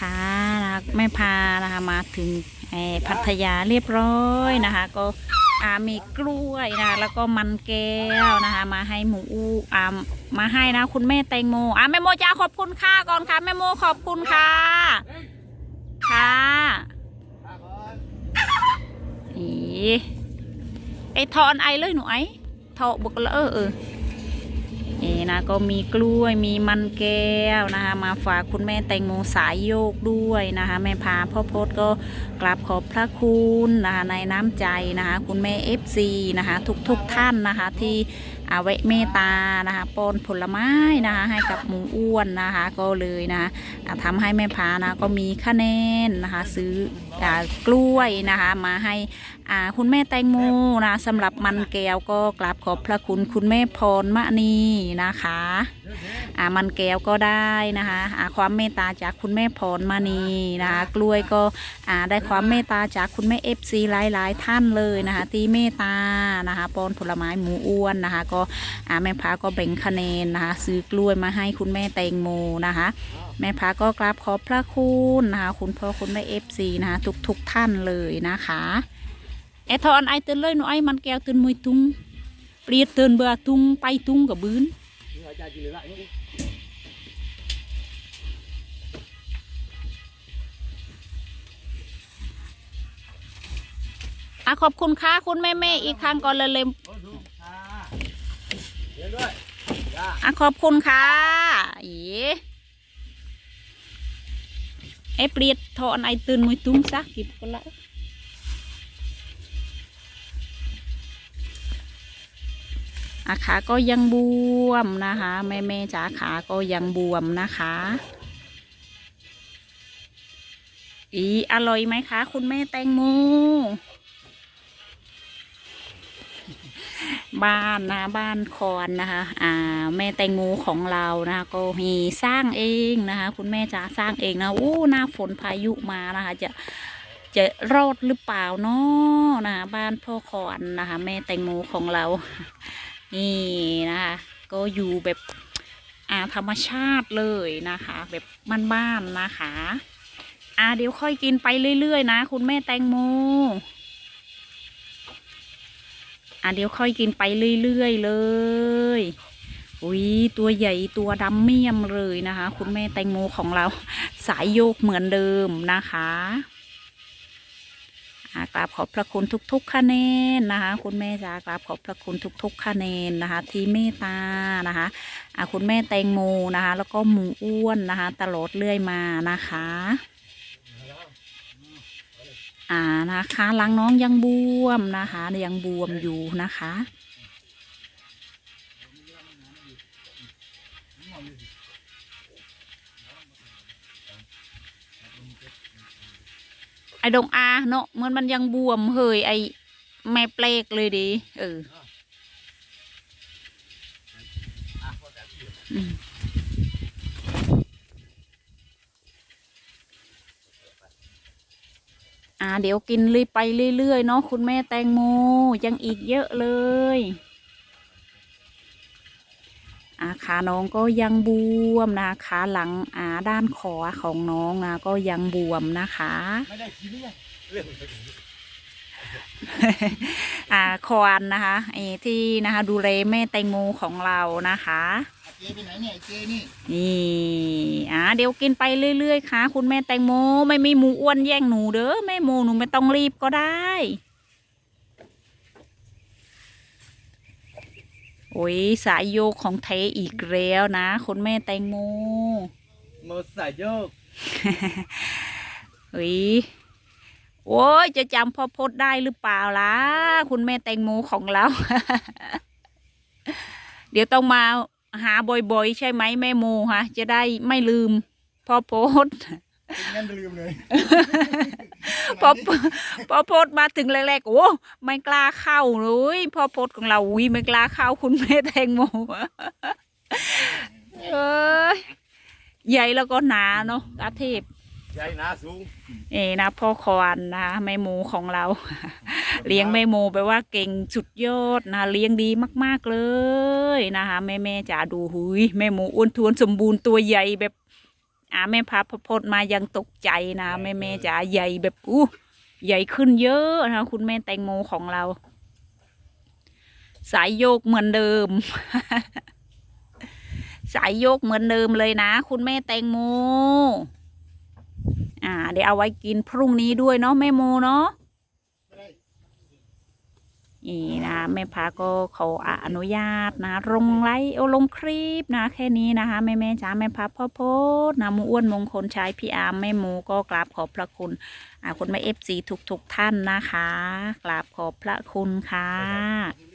ค่ะนะคะแม่พานะคะมาถึงพัทยาเรียบร้อยนะคะ ก็อามีกล้วยนะคะแล้วก็มันแก้วนะคะ มาให้หมูอูอามาให้นะ คุณแม่แตงโมอ่าแม่โมจ้าขอบคุณค่ะก่อนค่ะแม่โมขอบคุณค่ะค่ะอีไอทอนไอเลยหนูไอทอบุกละเออเออ นี่นะ ก็มีกล้วยมีมันแก้วนะคะ มาฝากคุณแม่แตงโมสายโยกด้วยนะคะ แม่พาพ่อพศก็กราบขอบพระคุณนะคะในน้ำใจนะคะ คุณแม่เอฟซีนะคะ ทุกทุกๆท่านนะคะที่อาไว้เมตานะคะปนผลไม้นะคะให้กับหมูอ้วนนะคะก็เลยนะคะอ่าทำให้แม่พานะก็มีคะแนนนะคะซื้ออกล้วยนะคะมาให้าคุณแม่แตงโมนะสำหรับมันแก้วก็กราบขอบพระคุณคุณแม่พรมณีนะคะอ่ามันแก้วก็ได้นะคะอ่าความเมตตาจากคุณแม่พรมณีนะคะกล้วยก็อ่าได้ความเมตตาจากคุณแม่เอฟซีหลายๆ ท่านเลยนะคะที่เมตตานะคะปอนผลไม้หมูอ้วนนะคะ ก็อ่าแม่พาก็แบ่งคะแนนนะคะ ซื้อกล้วยมาให้คุณแม่แตงโมนะคะแม่พาก็กราบขอบพระคุณนะคะคุณพ่อคุณแม่เอฟซีนะคะทุกๆท่านเลยนะคะไอทอนไอ้ตื่นเลยหนูไอมันแก้วเตื่นมวยตุงเปรียดตื่นเบื่อตุงไปตุงกับบื้น อะขอบคุณค่ะคุณแม่แม่อีกครั้งก่อนเลยเลยเรียนด้วยอะขอบคุณค่ะอีไอ้เปรียดทอนไอตื่นมวยตุ้งซะกิบก็ละ อาขาก็ยังบวมนะคะ แม่แม่จ๋าขาก็ยังบวมนะคะ อีอร่อยไหมคะ คุณแม่แตงโมบ้านนะบ้านคอนนะคะอ่าแม่แตงโมของเรานะคะก็มีสร้างเองนะคะ คุณแม่จ๋าสร้างเองนะอู้หน้าฝนพายุมานะคะ จะจะรอดหรือเปล่าเนาะนะคะบ้านพ่อคอนนะคะ แม่แตงโมของเรา นี่นะคะก็อยู่แบบอ่าธรรมชาติเลยนะคะ แบบบ้านๆนะคะอ่าเดี๋ยวค่อยกินไปเรื่อยๆนะ คุณแม่แตงโมอะเดี๋ยวค่อยกินไปเรื่อยๆเลยอุ้ยตัวใหญ่ตัวดำเมี่ยมเลยนะคะ คุณแม่แตงโมของเราสายโยกเหมือนเดิมนะคะะกราบขอบพระคุณทุก ๆ คะแนนนะคะ คุณแม่จ๋ากราบขอบพระคุณทุก ๆ คะแนนนะคะ ที่เมตตานะคะคุณแม่แตงโมนะคะ แล้วก็หมูอ้วนนะคะ ตลอดเรื่อยมานะคะอ่านะคะลังน้องยังบวมนะคะยังบวมอยู่นะคะ ดงอาเนาะเหมือนมันยังบวมเฮยไอ้แม่เปลกเลยดิเอออ่าเดี๋ยวกินเลยไปเรื่อยๆเนาะคุณแม่แตงโมยังอีกเยอะเลย ขาน้องก็ยังบวมนะขาหลังอ่าด้านขวาของน้องนะก็ยังบวมนะคะไม่ได้กินเนี่ยเรื่องอ่าควันนะคะไอ้ที่นะคะ ดูแลแม่แตงโมของเรานะคะเจไปไหนเนี่ยเจนี่นี่อ่าเดี๋ยวกินไปเรื่อยๆค่ะ คุณแม่แตงโมไม่มีหมูอ้วนแย่งหนูเด้อแม่โมหนูไม่ต้องรีบก็ได้ โอ้ยสายโยกของเทอีกแล้วนะคุณแม่แตงโมโมสายโยกเฮ้ยโอ้ยจะจำพ่อพดได้หรือเปล่าล่ะ คุณแม่แตงโมของเรา เดี๋ยวต้องมาหาบ่อยๆ ใช่ไหมแม่โมฮะ จะได้ไม่ลืมพ่อพด งั้นลืมเลยพอพอโพดมาถึงแรกๆโอ้ไม่กล้าเข้าเลยพอโพดของเราอุ้ยไม่กล้าเข้าคุณแม่แตงโมเอ้ยใหญ่แล้วก็หนาเนาะอาเทพใหญ่หนาสูงเอนะพ่อคอนนะแม่หมูของเรา เลี้ยงแม่หมูไปลว่าเก่งสุดยอดนะเลี้ยงดีมาก ๆเลยนะคะแม่แม่ๆจ๋าดูหุยแม่หมูอ้วนท้วนสมบูรณ์ตัวใหญ่แบบ อ่าแม่พาพพดมายังตกใจนะแม่แม่จ๋าใหญ่แบบอู้ใหญ่ขึ้นเยอะนะคุณแม่แตงโมของเรา สายโยกเหมือนเดิม สายโยกเหมือนเดิมเลยนะ คุณแม่แตงโมอ่าเดี๋ยวเอาไว้กินพรุ่งนี้ด้วยเนาะแม่โมเนาะ นี่นะแม่พาก็ขออนุญาตนะลงไลฟ์เอลงคลิปนะ แค่นี้นะคะแม่แม่จ้าแม่พาพ่อโพสนะมูอ้วนมงคลชายพี่อาร์มแม่หมูก็กราบขอบพระคุณคุณแม่เอฟซีทุกๆท่านนะคะ กราบขอบพระคุณค่ะ